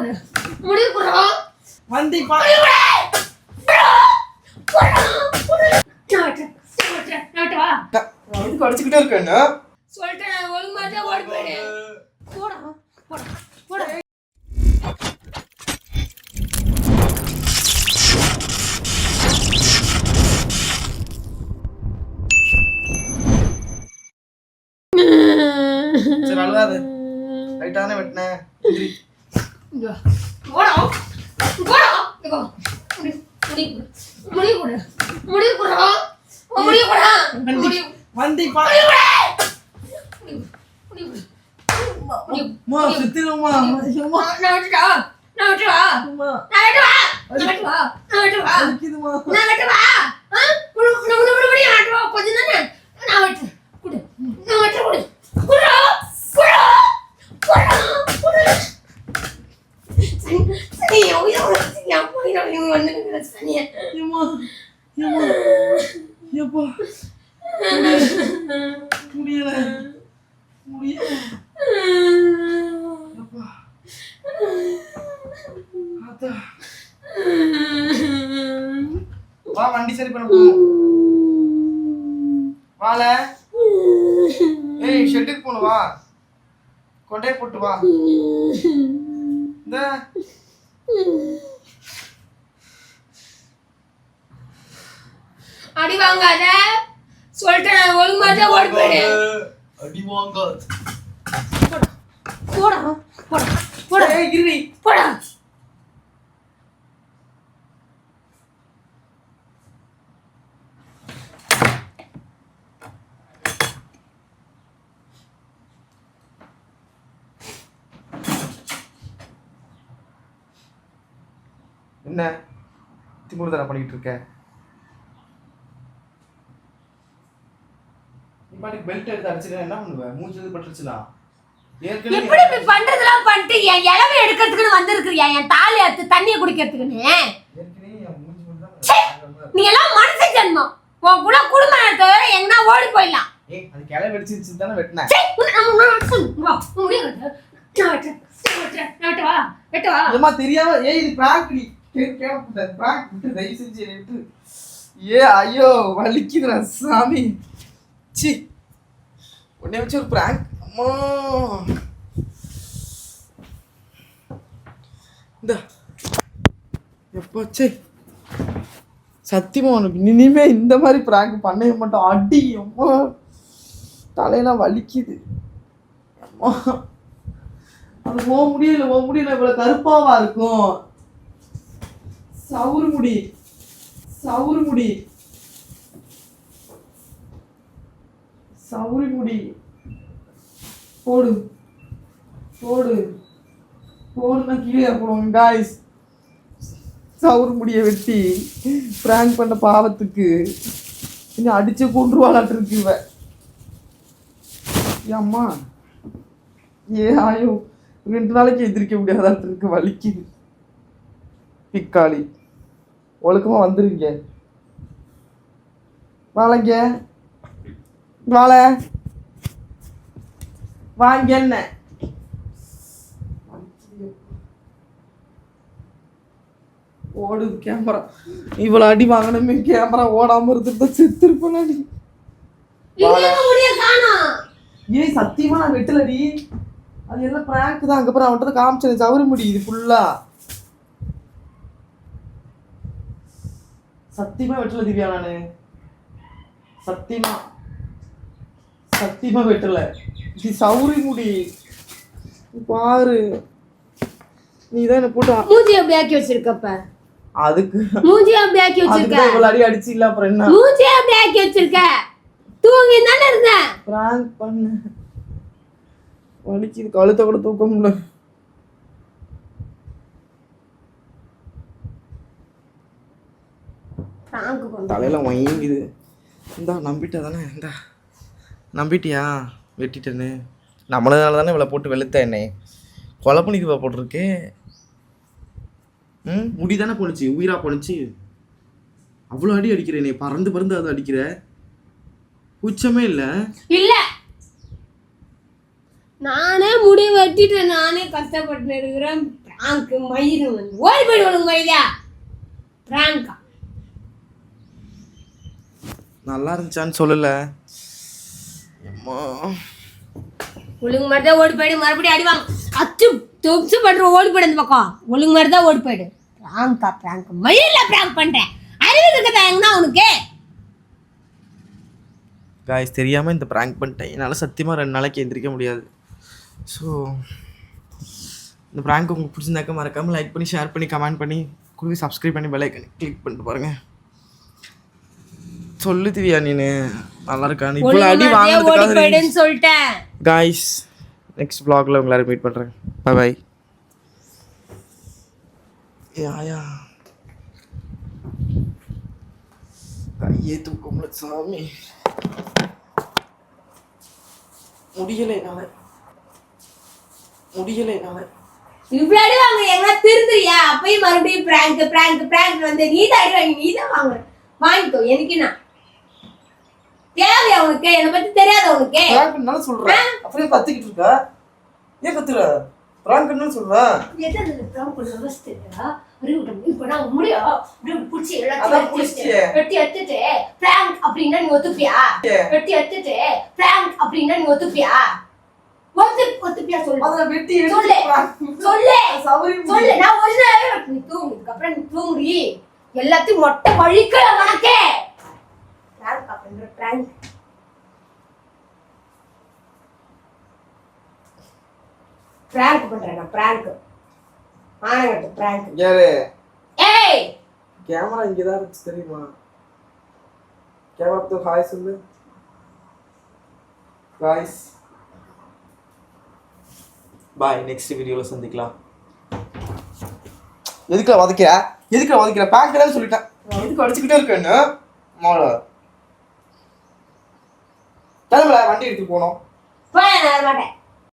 கொடு முடி கொடு வண்டி இருக்கேன்னு சொல்லிட்டேன், ஒழுங்கா தான் ஓடி போயிடு. போடா, போடா, போடா. சரி அழுவாது லைட்டாக தானே வெட்டினேன் நான் வெட்டுவா, நான் வெட்டுவா, நான் வெட்டுவா, நான் வெட்டுவா. வலிக்குதுமா நான் வெட்டுவா. ஆ? முடி, முடி, முடி, முடி, முடி, நான் வெட்டுவா. கொஞ்சம் தானே. நான் வெட்டுறேன். குடு. நான் வெட்டுறேன், குடு. குடுடா, குடுடா, குடுடா, குடு. சனி, சனி, என் உயிரை உனக்கு என் உயிரை நீ வந்து நிக்கிற சனியே. ஏம்மா ஏம்மா ஏப்பா முடியல. முடியல. ஏப்பா ஆத்தா. வா வண்டி சரி பண்ண போகணும் வால. ஏய் ஷெட்டுக்கு போகணும் வா. கொண்டே போட்டு வா. இந்த. அடி வாங்காத. சொல்லிட்டேன் ஒழுங்கா தான் ஓடி போயிடு. அடி வாங்காது போடா போடா போடா. ஏய் கிரி போடா. என்ன? திமுரு தானே பண்ணிட்டு இருக்க? பாட்டுக்கு பெல்ட் எடுத்து அடிச்சுனா என்ன பண்ணுவ மூஞ்சி இது பட்டுருச்சுனா எப்படி இப்படி பண்றதெல்லாம் பண்ணிட்டு என் இளவை எடுக்கிறதுக்குன்னு வந்திருக்கிறியா? என் தாலி எடுத்து தண்ணியை குடிக்கிறதுக்குன்னு? ஏற்கனவே என் மூஞ்சி மட்டும். நீ எல்லாம் மனுஷ ஜென்மம். உன் கூட குடும்பம் எங்கன்னா ஓடி போயிடலாம். ஏய் அது கிளை வெடிச்சிருச்சு தானே வெட்டினேன்? ஏமா தெரியாம ஏய் இது பிராங்க் நீ. பிராங்க் விட்டு தயவு செஞ்சு விட்டு. ஏ ஐயோ வலிக்குதுடா சாமி. சி உன்னை வச்சு ஒரு ப்ராங்க் அம்மா. இந்த. எப்போ சே சத்தியமா உனக்கு இனிமே இந்த மாதிரி ப்ராங்க் பண்ணவே மாட்டோம். அடி அம்மா. தலையெல்லாம் வலிக்குது. அம்மா. அது போக முடியல போக முடியல. இவ்வளோ கருப்பாவா இருக்கும். சவுறு முடி. சவுறு முடி. சவுரி முடி போடு. போடு. போடுனா கீழே போடுவோம் காய்ஸ் சவுறு முடியை வெட்டி பிராங்க் பண்ண பாவத்துக்கு. இன்னும் அடிச்சு கொண்டுருவாளாட்டு இருக்கு இவ. ஏ அம்மா ஏ ஆயோ. ரெண்டு நாளைக்கு எதிர்க்க முடியாதாட்டு இருக்கு வலிக்குது பிக்காளி. ஒழுக்கமாக வந்துருங்க வாழைங்க. வாழ. வாங்க என்ன? ஓடுது கேமரா இவ்வளவு அடி வாங்கணுமே கேமரா ஓடாம இருந்துட்டு செத்துருப்பேன் அடி? ஏய் சத்தியமா நான் வெட்டலடி. அது எல்லாம் பிராங்க் தான். அங்க அப்புறம் அவன்கிட்ட காமிச்சேன். சவர முடியுது ஃபுல்லா சத்தியமா வெட்டல திவ்யா நானு. சத்தியமா. சத்தியமா வெட்டல. இது சவுரி முடி. நீ பாரு. நீ தான் என்ன போட்டு மூஞ்சி அப்படி ஆக்கி வச்சிருக்கப்ப? அதுக்கு மூஞ்சி அப்படி ஆக்கி வச்சிருக்க? அடி அடிச்சு இல்ல அப்புறம் என்ன? மூஞ்சி அப்படி ஆக்கி வச்சிருக்க? தூங்கி தானே இருந்த? பிராங்க் பண்ண. வலிக்குது கழுத்தை கூட தூக்க முடியல. தலையில வயங்குது இந்தா நம்பிட்ட தானே இந்தா. நம்பிட்டியா? வெட்டிட்டேன்னு. நம்மளதால தானே இவ்வளோ போட்டு வெளுத்த என்னை. கொலை பண்ணிக்குவா போட்டிருக்கு. ம்? முடி தானே போணுச்சு உயிரா போணுச்சு அவ்வளோ அடி அடிக்கிற என்னை பறந்து பறந்து அது அடிக்கிற. உச்சமே இல்லை. இல்ல. நானே முடி வெட்டிட்டு நானே கஷ்டப்பட்டு இருக்கிறேன். பிராங்க் மயிறு வந்து. ஓடி போயிடு உனக்கு மயிலா பிராங்கா நல்லா இருந்துச்சான்னு சொல்லல. அம்மா. ஒழுங்கு மாதிரி தான் ஓடி போயிடு மறுபடியும் அடிவாங்க அச்சு தொப்சு பண்ற ஓடி போயிடு அந்த பக்கம். ஒழுங்கு மாதிரி தான் ஓடி போயிடு. பிராங்கா பிராங்க் மயில பிராங்க் பண்றேன். அறிவு இருக்குதா எங்கன்னா உனக்கு. காய்ஸ் தெரியாமல் இந்த ப்ராங்க் பண்ணிட்டேன். என்னால் சத்தியமாக ரெண்டு நாளைக்கு எந்திரிக்க முடியாது. ஸோ இந்த ப்ராங்க் உங்களுக்கு பிடிச்சிருந்தாக்க மறக்காமல் லைக் பண்ணி ஷேர் பண்ணி கமெண்ட் பண்ணி கொடுத்து சப்ஸ்கிரைப் பண்ணி பெல் ஐக்கன் கிளிக் பண்ணிட்டு பாருங்க. சொல்லு திவ்யா நீனு? நல்லா இருக்கா நீ இவ்வளோ அடி வாங்கினதுக்காக சொல்லிட்டேன். காய்ஸ் நெக்ஸ்ட் vlogல உங்களை மீட் பண்ணுறேன் பை பாய் யாயா கையே தூக்கம்ல சாமி. முடியலை என்னால முடியலை என்னால இவ்வளவு அடி வாங்க எங்கன்னா திருந்துறியா? அப்பயும் மறுபடியும் பிராங்க் பிராங்க் பிராங்க் வந்து நீ தான் நீ தான் வாங்குற. வாங்கிக்கோ எனக்கு என்ன? தேவையா உனக்கு என்னை பத்தி தெரியாத உனக்கு பிராங்க் என்ன சொல்றேன் அப்படியே கத்திக்கிட்டு இருக்கா. ஏன் கத்துற? பிராங்க் என்ன சொல்றேன் வெட்டி எடுத்துட்டு பிராங்க் அப்படின்னா நீ ஒத்துப்பியா? ஒத்து ஒத்துப்பியா சொல்லு. அதை வெட்டி சொல்லு. சொல்லு. சொல்லு. நான் ஒரிஜினலாவே நீ தூங்குனதுக்கு அப்புறம் நீ தூங்குறி எல்லாத்தையும் மொட்டை வழிக்கல உனக்கே. பிராங்க் அப்படின்ற பிராங்க் பிராங்க் பண்றேன் நான் பிராங்க் ஆனங்கட்டு பிராங்க் யாரு? ஏய்! கேமரா இங்கே தான் இருந்துச்சு தெரியுமா? கேமரா பத்தி ஹாய் சொல்லு. காய்ஸ் பாய் நெக்ஸ்ட் வீடியோவில் சந்திக்கலாம். எதுக்குல வதக்கிற? எதுக்குல வதக்கிற? பேங்க் சொல்லிட்டேன். எதுக்கு அடிச்சுக்கிட்டே இருக்கேன்னு மாலை கிளம்பல வண்டி எடுத்துட்டு போனோம் போய் நான் வர மாட்டேன்.